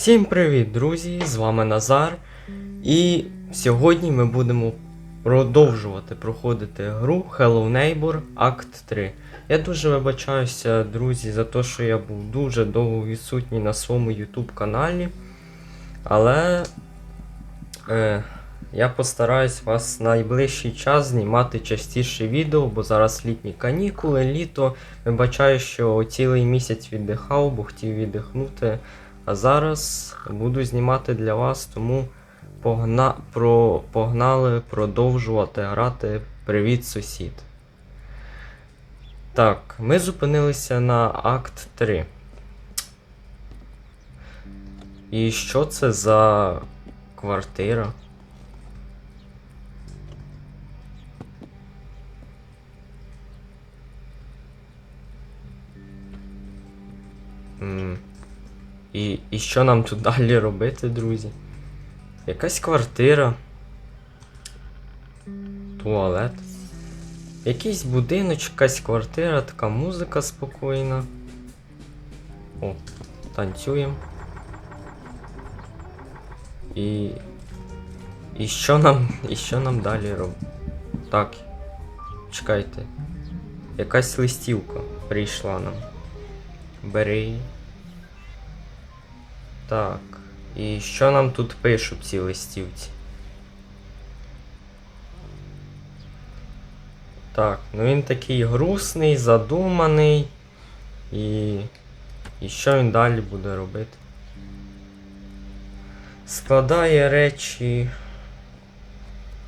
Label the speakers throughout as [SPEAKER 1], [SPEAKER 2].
[SPEAKER 1] Всім привіт, друзі! З вами Назар. І сьогодні ми будемо продовжувати проходити гру Hello Neighbor Act 3. Я дуже вибачаюся, друзі, за те, що я був дуже довго відсутній на своєму YouTube каналі. Але е, я постараюсь вас найближчий час знімати частіше відео, бо зараз літні канікули, літо. Вибачаю, що цілий місяць віддихав, бо хотів віддихнути. А зараз буду знімати для вас, тому погна... про... погнали продовжувати грати Привіт, сусід. Так, ми зупинилися на акт 3. І що це за квартира? І, і що нам тут далі робити, друзі? Якась квартира. Туалет. Якийсь будиночок, якась квартира, така музика спокійна. О, танцюємо. І. І що нам. І що нам далі робити? Так. Чекайте. Якась листівка прийшла нам. Бери. Так. І що нам тут пишуть ці листівці? Так, ну він такий грустний, задуманий. І. І що він далі буде робити? Складає речі.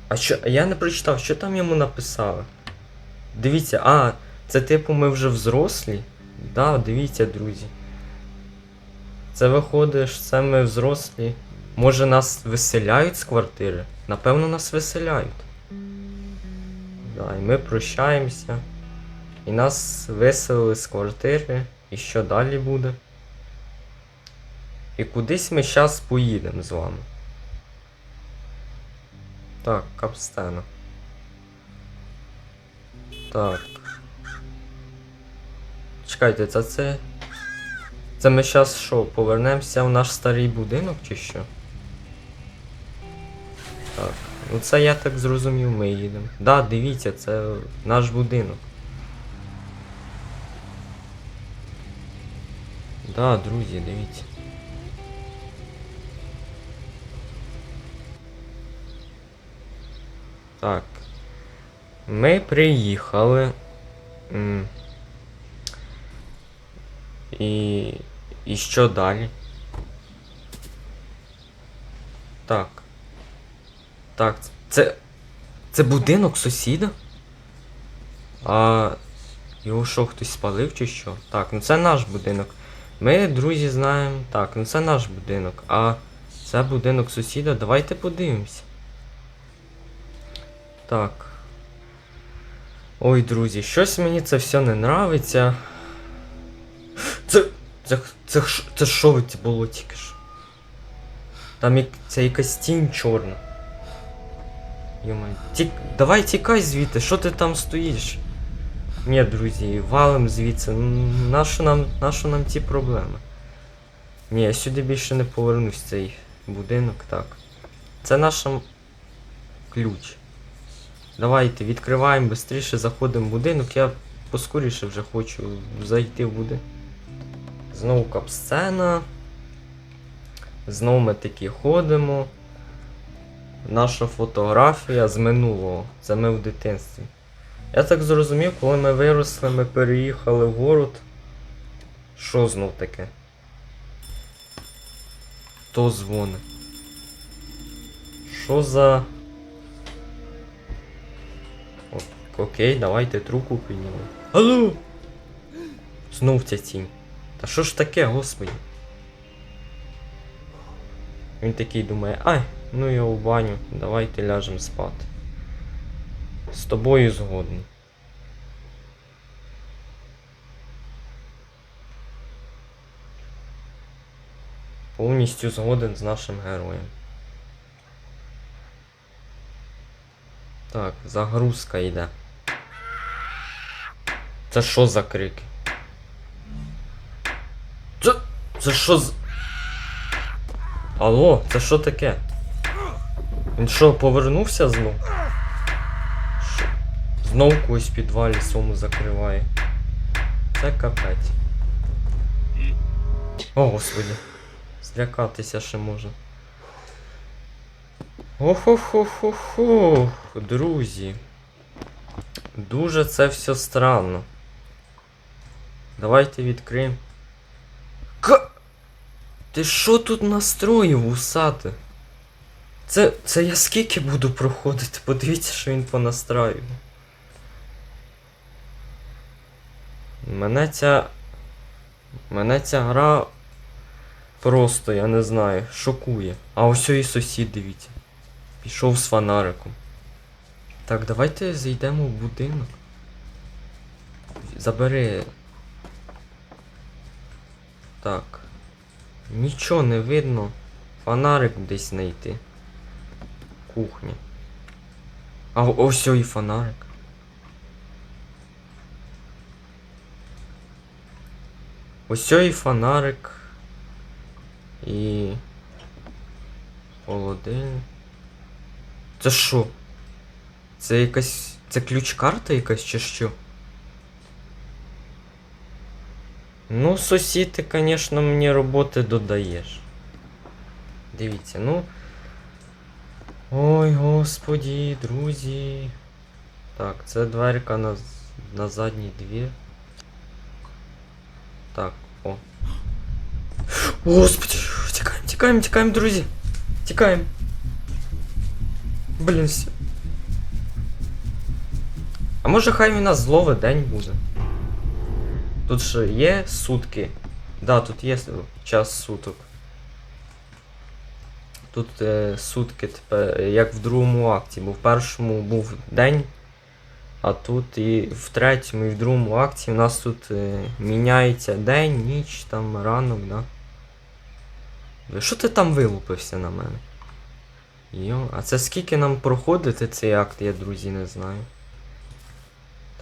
[SPEAKER 1] А що. Я не прочитав, що там йому написали? Дивіться, а, це типу ми вже взрослі? Да, дивіться, друзі. Це виходить, що це ми взрослі. Може нас виселяють з квартири? Напевно, нас виселяють. Да, і ми прощаємося. І нас виселили з квартири. І що далі буде? І кудись ми зараз поїдемо з вами. Так, капстена. Так. Чекайте, це це. Це ми зараз що, повернемося в наш старий будинок чи що? Так. Ну це я так зрозумів, ми їдемо. Да, дивіться, це наш будинок. Да, друзі, дивіться. Так. Ми приїхали. І. І що далі? Так. Так, це. Це будинок сусіда? А. Його що, хтось спалив чи що? Так, ну це наш будинок. Ми, друзі, знаємо. Так, ну це наш будинок. А це будинок сусіда. Давайте подивимось. Так. Ой, друзі, щось мені це все не нравиться. Це. Це. Це, що це було тільки ж? Там як, це якась тінь чорна. Йомай. Тік... Давай тікай звідти, що ти там стоїш? Ні, друзі, валим звідси. Нащо нам, нащо нам ці проблеми? Ні, я сюди більше не повернусь в цей будинок, так. Це наш ключ. Давайте відкриваємо швидше, заходимо в будинок. Я поскоріше вже хочу зайти в будинок. Знову капсцена. Знову ми такі ходимо. Наша фотографія з минулого. Це ми в дитинстві. Я так зрозумів, коли ми виросли, ми переїхали в город. Що знов таке? Хто дзвонить? Що за. О, окей, давайте трубку піднімемо. Алло! Знов ця тінь. Та що ж таке, господи? Він такий думає, ай, ну його в баню, давайте ляжемо спати. З тобою згодний. Повністю згоден з нашим героєм. Так, загрузка йде. Це що за крики? Це. Що з. Алло, це що таке? Він що, повернувся знов? Що? Знов когось в підвалі сому закриває. Це капець. О, господи. Злякатися ще можна. Охо-хо-хо-хо, друзі. Дуже це все странно. Давайте відкриємо. Ти що тут настроїв, усати? Це. це я скільки буду проходити? Подивіться, що він понастраював. Мене ця. Мене ця гра просто, я не знаю, шокує. А ось і сусід, дивіться. Пішов з фонариком. Так, давайте зайдемо в будинок. Забери. Так. Нічого не видно. Фонарик десь знайти. Кухня. А ось і фонарик. Ось і фонарик. І. Холодильник. Це що? Це якась. Це ключ-карта якась чи що? Ну, сусід, ти, звісно, мені роботи додаєш. Дивіться, ну. Ой, господі, друзі. Так, це дверка на, з- на задній двір. Так, о. Господи, тікаємо, тікаємо, тікаємо, друзі. Тікаємо. Блін, все. А може хай він нас зловить день буде. Тут же є сутки. Да, тут є час суток. Тут е, сутки тепер, як в другому акті, бо в першому був день, а тут і в третьому, і в другому акті у нас тут е, міняється день, ніч, там ранок, да. Що ти там вилупився на мене? Йо, а це скільки нам проходити цей акт, я друзі не знаю.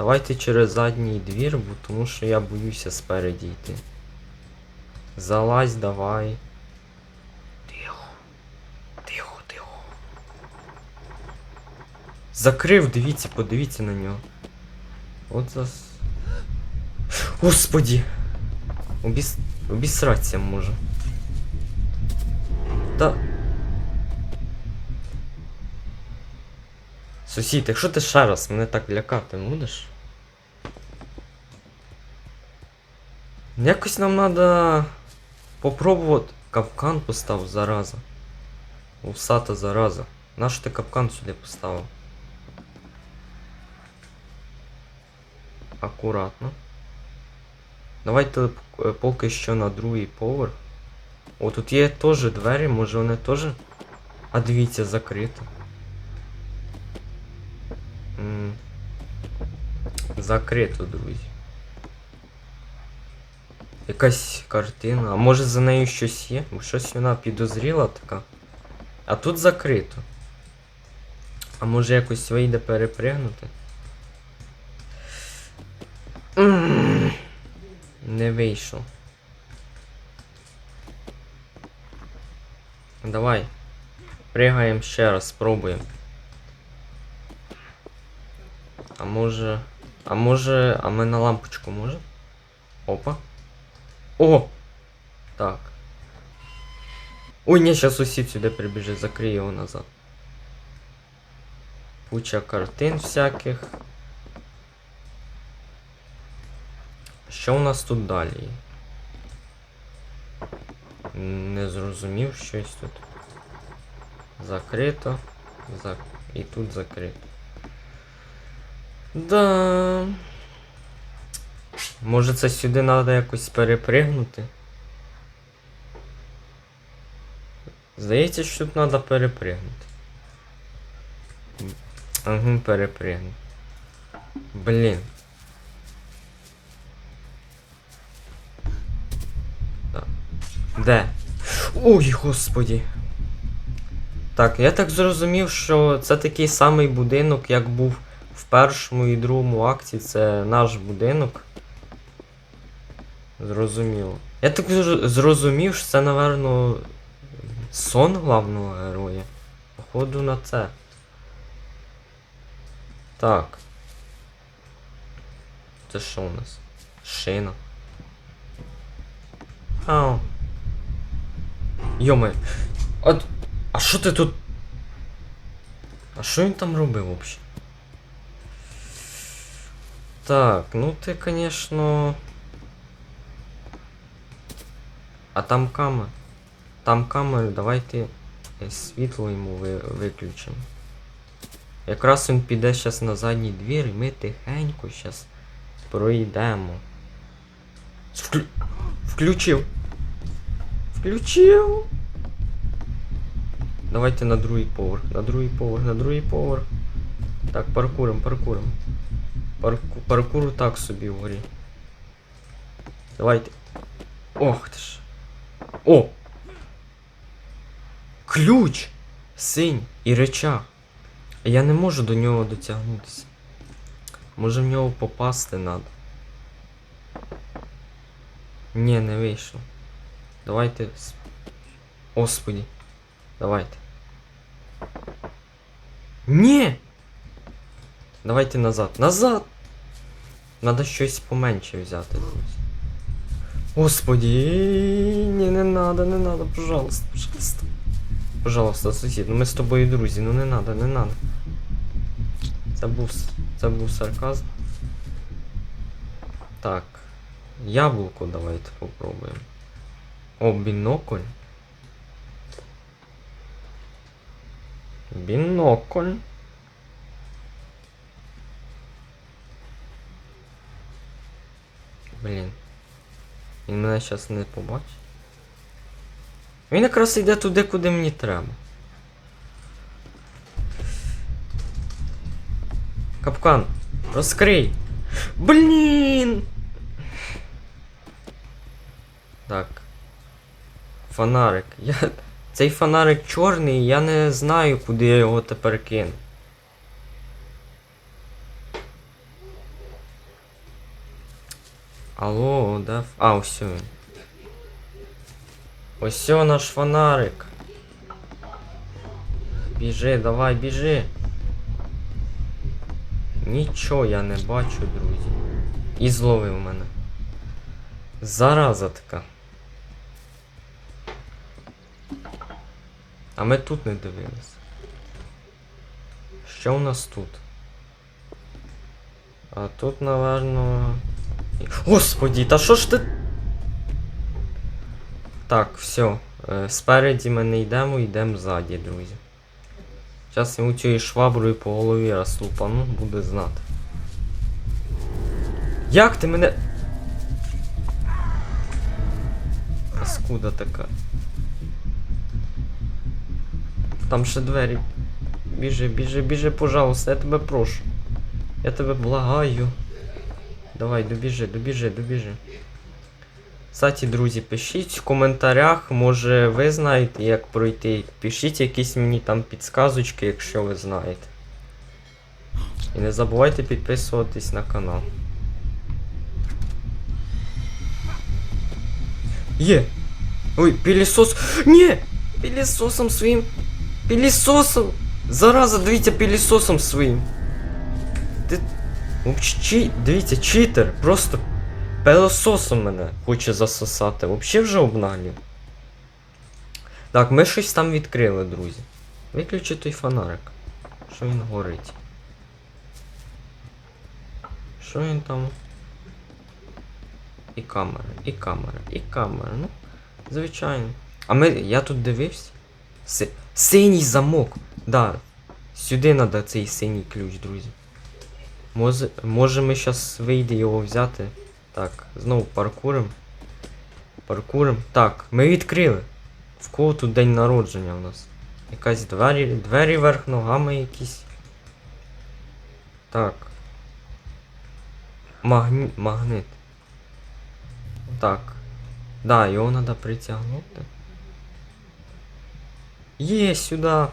[SPEAKER 1] Давайте через задній двір, бо тому що я боюся спереді йти. Залазь давай. Тихо. Тихо, тихо. Закрив, дивіться, подивіться на нього. От зас. Господі! Обіс... Обісратися може. Та. Сусід, якщо ти ще раз мене так лякати будеш? Якось нам треба попробувати. Капкан постав, зараза. Усата зараза. Нащо ти капкан сюди поставив? Акуратно. Давайте е, поки що на другий поверх. О, тут є теж двері, може вони теж. А дивіться, закрито. М. Закрито, друзі. Якась картина. А може за нею щось є? Бо щось вона підозріла така. А тут закрито. А може якось вийде перепригнути? Не вийшов. Давай. Пригаємо ще раз, спробуємо. А може. А може. А ми на лампочку може? Опа. О! Так. Ой, ні, зараз сусід сюди прибіжить, закрий його назад. Куча картин всяких. Що у нас тут далі? Не зрозумів щось тут. Закрито. Зак... І тут закрито. Да. Може це сюди треба якось перепригнути? Здається, що тут треба перепригнути. Ага, перепригнути. Блін. Так. Де? Ой, господі. Так, я так зрозумів, що це такий самий будинок, як був в першому і другому акті це наш будинок. Зрозуміло. Я так зрозумів, що це, напевно, сон главного героя. Походу на це. Так. Це що у нас? Шина. Ау. Йоме. А, а що ти тут? А що він там робив взагалі? Так, ну ти, конечно. А там камера. Там камери, давайте е, світло йому ви, виключимо. Якраз він піде зараз на задній двір і ми тихенько зараз пройдемо. Вклю... Включив. Включив. Давайте на другий поверх, на другий поверх, на другий поверх. Так, паркуром, паркуром. Парку... Паркуру так собі вгорі. Давайте. Ох ти ж. О! Ключ! Синь і речах. А Я не можу до нього дотягнутися. Може в нього попасти надо. Ні, не вийшло. Давайте. Господи. Давайте. Ні! Давайте назад. Назад! Надо щось поменше взяти, друзі. Господи, ні, не надо, не надо, пожалуйста, пожалуйста. Пожалуйста, сусід, ну ми з тобою друзі, ну не надо, не надо. Це був, це був сарказм. Так. Яблуко давайте попробуємо. О, бінокль. Бінокль. Блін. Він мене зараз не побачить. Він якраз йде туди, куди мені треба. Капкан, розкрий. Блін! Так. Фонарик. Я... Цей фонарик чорний, я не знаю, куди я його тепер кину. Алло, ф- А, він. Ось наш фонарик. Біжи, давай, біжи. Нічого я не бачу, друзі. І зловив мене. Зараза така. А ми тут не дивились. Що у нас тут? А тут, наверно. Господі, та що ж ти. Так, все. Спереді ми не йдемо, йдемо ззаді, друзі. Зараз йому цією шваброю по голові розлупану, буде знати. Як ти мене. Паскуда така. Там ще двері. Біжи, біжи, біжи, пожалуйста, я тебе прошу. Я тебе благаю. Давай, добіжи, добіжи, добіжи. Кстати, друзі, пишіть в коментарях, може ви знаєте, як пройти. Пишіть якісь мені там підсказочки, якщо ви знаєте. І не забувайте підписуватись на канал. Є! Ой, пілісос. Ні! Пілісосом своїм. Пілісосом! Зараза, дивіться, пілісосом своїм. Ти. Чи... Дивіться, читер, просто пилососом мене хоче засосати. Взагалі вже обналів. Так, ми щось там відкрили, друзі. Виключи той фонарик. Що він горить? Що він там? І камера, і камера, і камера. Ну, звичайно. А ми. Я тут дивився. Си... Синій замок. Да. Сюди треба цей синій ключ, друзі. Може, ми зараз вийде його взяти. Так, знову паркурим. Паркурим. Так, ми відкрили. В кого тут день народження у нас? Якась двері, двері верх ногами якісь. Так. Магні... Магнит. Так. Да, його треба притягнути. Є сюди.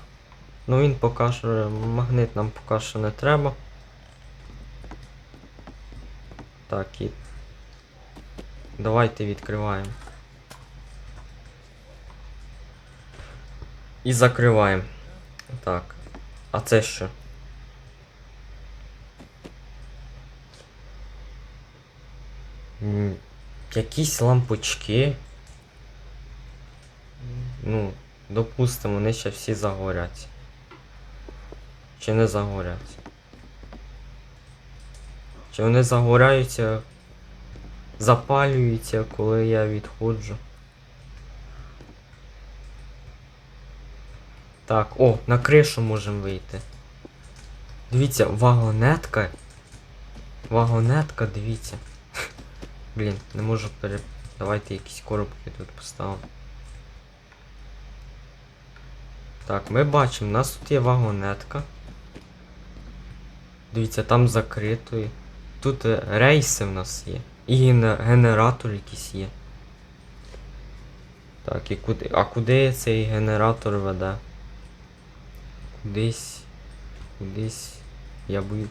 [SPEAKER 1] Ну він поки що. Магнит нам поки що не треба. Так, і. Давайте відкриваємо. І закриваємо. Так. А це що? Якісь лампочки. Ну, допустимо, вони ще всі загоряться. Чи не загоряться? Чи вони загоряються, запалюються, коли я відходжу? Так, о, на кришу можемо вийти. Дивіться, вагонетка. Вагонетка, дивіться. Блін, не можу пере... Давайте якісь коробки тут поставимо. Так, ми бачимо, у нас тут є вагонетка. Дивіться, там закритої. Тут е, рейси в нас є. І генератор якийсь є. Так, і куди. А куди цей генератор веде? Кудись. Кудись. Я бою.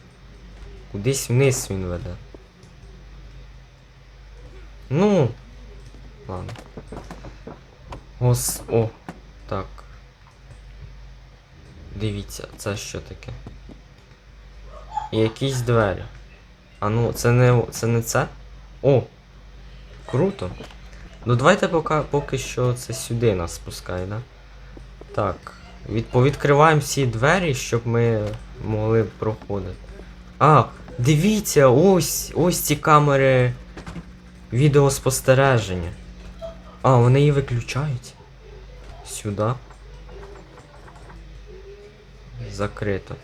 [SPEAKER 1] Кудись вниз він веде. Ну. Ладно. Ос. О. Так. Дивіться, це що таке? Якісь двері. А ну, це не це не це? О! Круто. Ну давайте поки, поки що це сюди нас спускає, да? Так. Від, повідкриваємо всі двері, щоб ми могли проходити. А, дивіться, ось ось ці камери відеоспостереження. А, вони її виключають. Сюди. Закрито.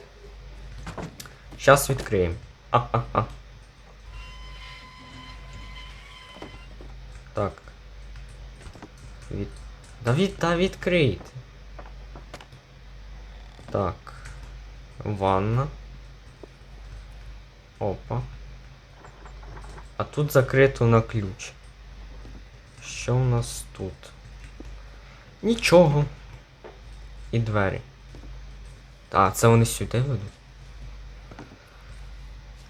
[SPEAKER 1] Зараз відкриємо. А-а-а. Так. Від... Да від... Та відкрийте. Так. Ванна. Опа. А тут закрито на ключ. Що у нас тут? Нічого. І двері. А, це вони сюди ведуть.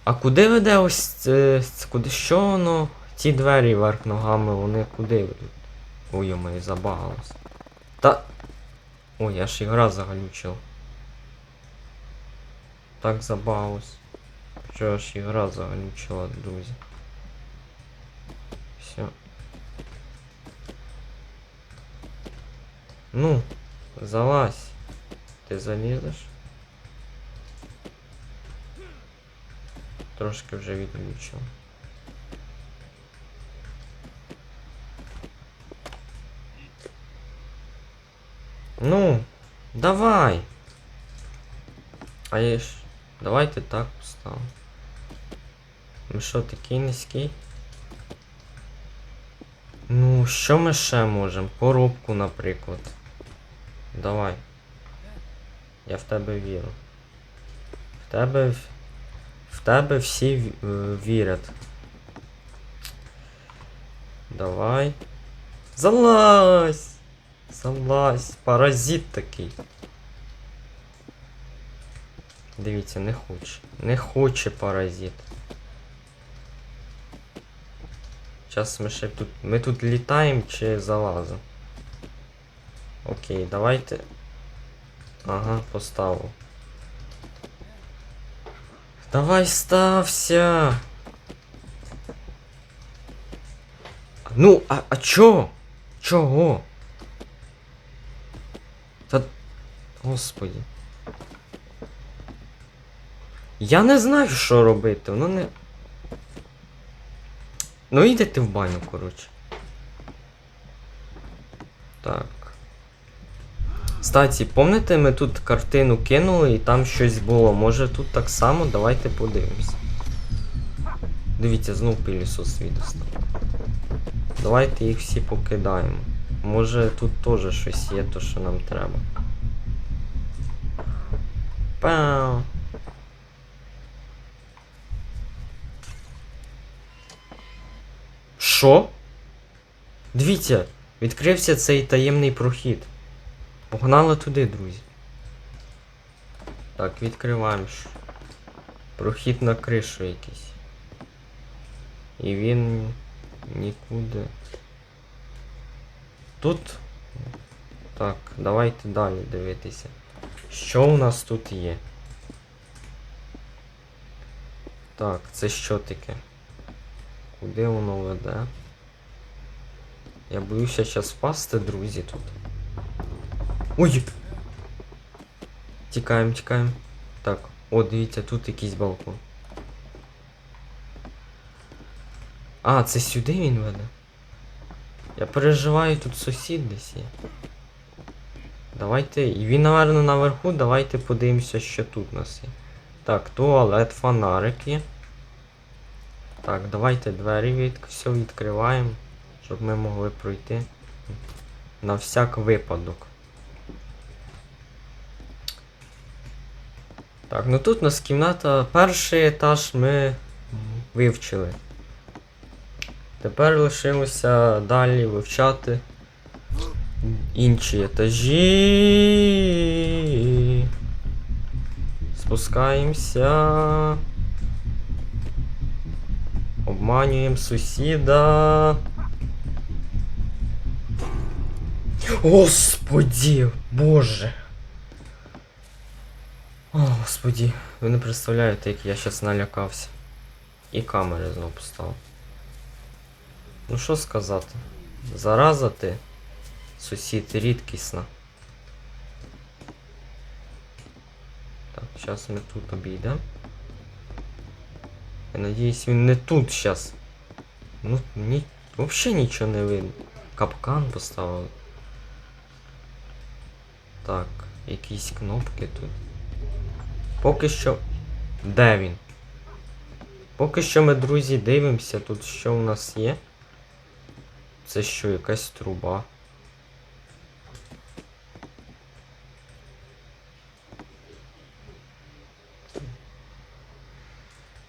[SPEAKER 1] А куди веде ось це, куди що воно? Ті двері вверх ногами, вони куди ведуть? Ой, йомаю, забагалось. Та. Ой, я ж ігра заглючила. Так забагалось. Що ж ігра заглючила, друзі. Все. Ну, залазь. Ти залізеш? Трошки вже відключив. Ну, давай. А я ж. Давайте так поставимо. Ми що, такий низький? Ну, що ми ще можемо? Коробку, наприклад. Давай. Я в тебе вірю. В тебе. в- тебе всі е, вірять. Давай. Залазь! Залазь! Паразит такий. Дивіться, не хоче. Не хоче паразит. Зараз ми ще тут. Ми тут літаємо чи залазимо? Окей, давайте. Ага, поставив. Давай стався. Ну, а, а чо? Чого? Та. Господі. Я не знаю, що робити, воно не. Ну йди ти в баню, коротше. Так. Кстати, помните, ми тут картину кинули і там щось було. Може тут так само? Давайте подивимось. Дивіться, знов пилісос відостав. Давайте їх всі покидаємо. Може тут теж щось є, то що нам треба. Пау. Що? Дивіться, відкрився цей таємний прохід. Погнали туди, друзі. Так, відкриваємо. Прохід на кришу якийсь. І він нікуди. Тут. Так, давайте далі дивитися. Що у нас тут є? Так, це що таке? Куди воно веде? Я боюся зараз впасти, друзі, тут. Ой! Тікаємо, тікаємо. Так, о, дивіться, тут якийсь балкон. А, це сюди він веде. Я переживаю, тут сусід десь є. Давайте. І він, напевно, наверху, давайте подивимося, що тут у нас є. Так, туалет, фонарик є. Так, давайте двері від... все відкриваємо, щоб ми могли пройти. На всяк випадок. Так, ну тут у нас кімната. Перший етаж ми вивчили. Тепер лишилося далі вивчати інші етажі. Спускаємося. Обманюємо сусіда. Господі, боже. О, господі, ви не представляєте, як я щас налякався. І камери знову поставив. Ну що сказати? Зараза ти, сусід, рідкісна. Так, зараз ми тут обійдемо. Я надіюсь, він не тут зараз. Ну, ні, взагалі нічого не видно. Капкан поставили. Так, якісь кнопки тут. Поки що. Де він? Поки що ми, друзі, дивимося тут, що у нас є. Це що, якась труба.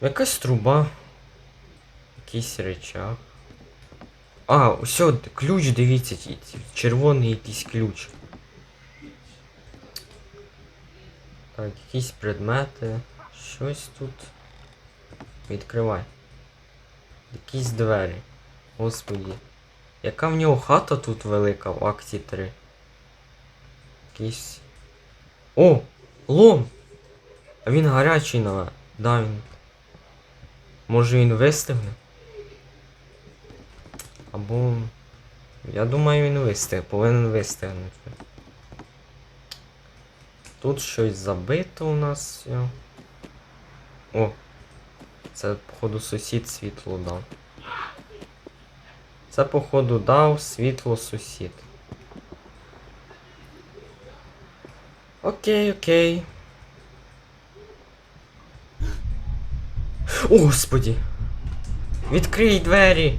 [SPEAKER 1] Якась труба. Якийсь речах. А, все, ключ, дивіться, червоний якийсь ключ. Так, якісь предмети. Щось тут. Відкривай. Якісь двері. Господі. Яка в нього хата тут велика в акті 3? Якийсь. О! Лом! А він гарячий на. Да, він. Може він вистигне? Або. Я думаю він вистиг, повинен вистигнути. Тут щось забито у нас. О! Це, походу, сусід світло дав. Це, походу, дав світло сусід. Окей, окей. О, господі! Відкрий двері!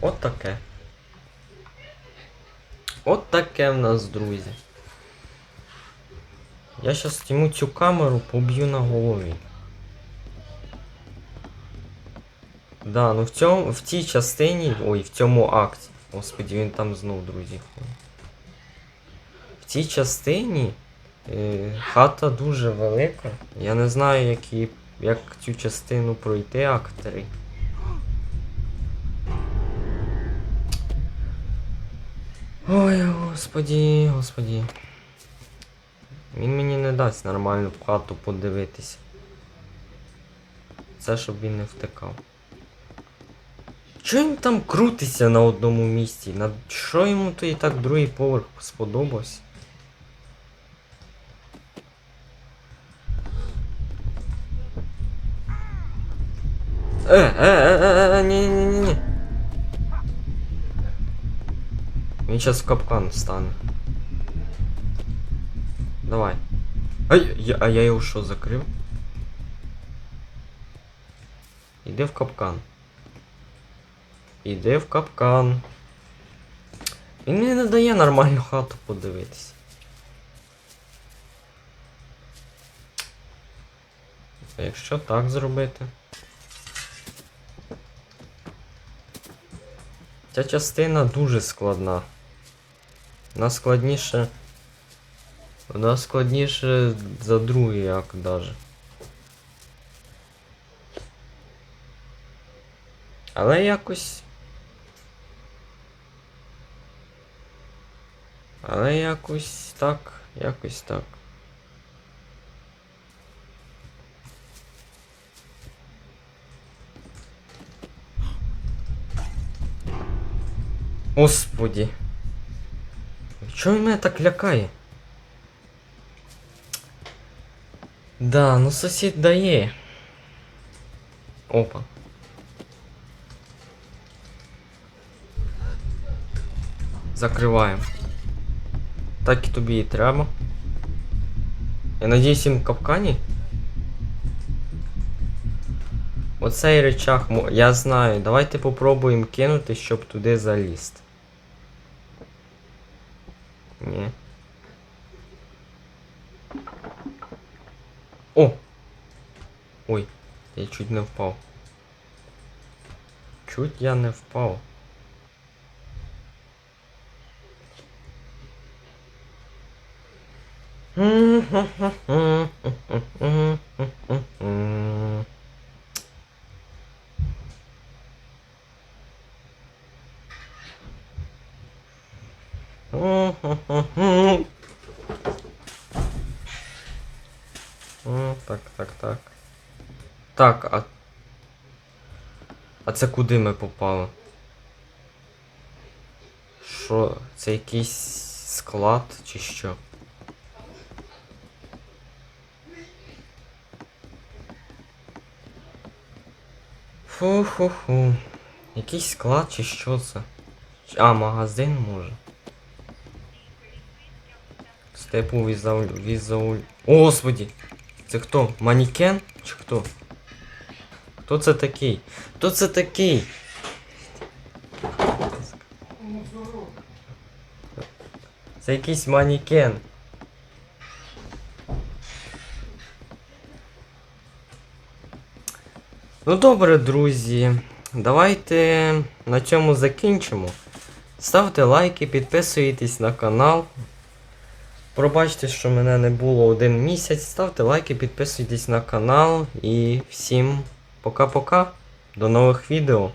[SPEAKER 1] От таке. От таке в нас, друзі. Я щас зніму цю камеру, поб'ю на голові. Да, ну в цьому, в цій частині, ой, в цьому акті. Господі, він там знов, друзі. В цій частині хата дуже велика. Я не знаю, як, її, як цю частину пройти актори. Ой, господі, господі. Він мені не дасть нормально в хату подивитися. Це щоб він не втикав. Чого він там крутиться на одному місці? На... Що йому то і так другий поверх сподобався? Е, е, е, е, е, ні, ні, ні, ні. Він зараз в капкан встане. Давай. Ай, я, а я його що, закрив? Іди в капкан. Іди в капкан. Він мені не дає нормальну хату подивитися. Якщо так зробити? Ця частина дуже складна. Вона складніше. Вона складніше за другий акт даже. Але якось. Але якось так, якось так. Господі. Чого він мене так лякає? Да, ну сусід дає. Опа. Закриваємо. Так і тобі і треба. Я надіюсь, в капкані. Оцей речах, я знаю. Давайте попробуємо кинути, щоб туди залізти. Ні. О! Ой, я чуть не впав. Чуть я не впав. М, Так, так, так. Так, а. А це куди ми попали? Що, це якийсь склад чи що? Фу-ху-ху. Якийсь склад чи що це? А, магазин може. Степу візауль... візауль... О, Господи! Це хто? Манікен? Чи хто? Хто це такий? Хто це такий? Це якийсь манікен. Ну добре, друзі. Давайте на цьому закінчимо. Ставте лайки, підписуйтесь на канал. Пробачте, що мене не було один місяць. Ставте лайки, підписуйтесь на канал і всім пока-пока. До нових відео.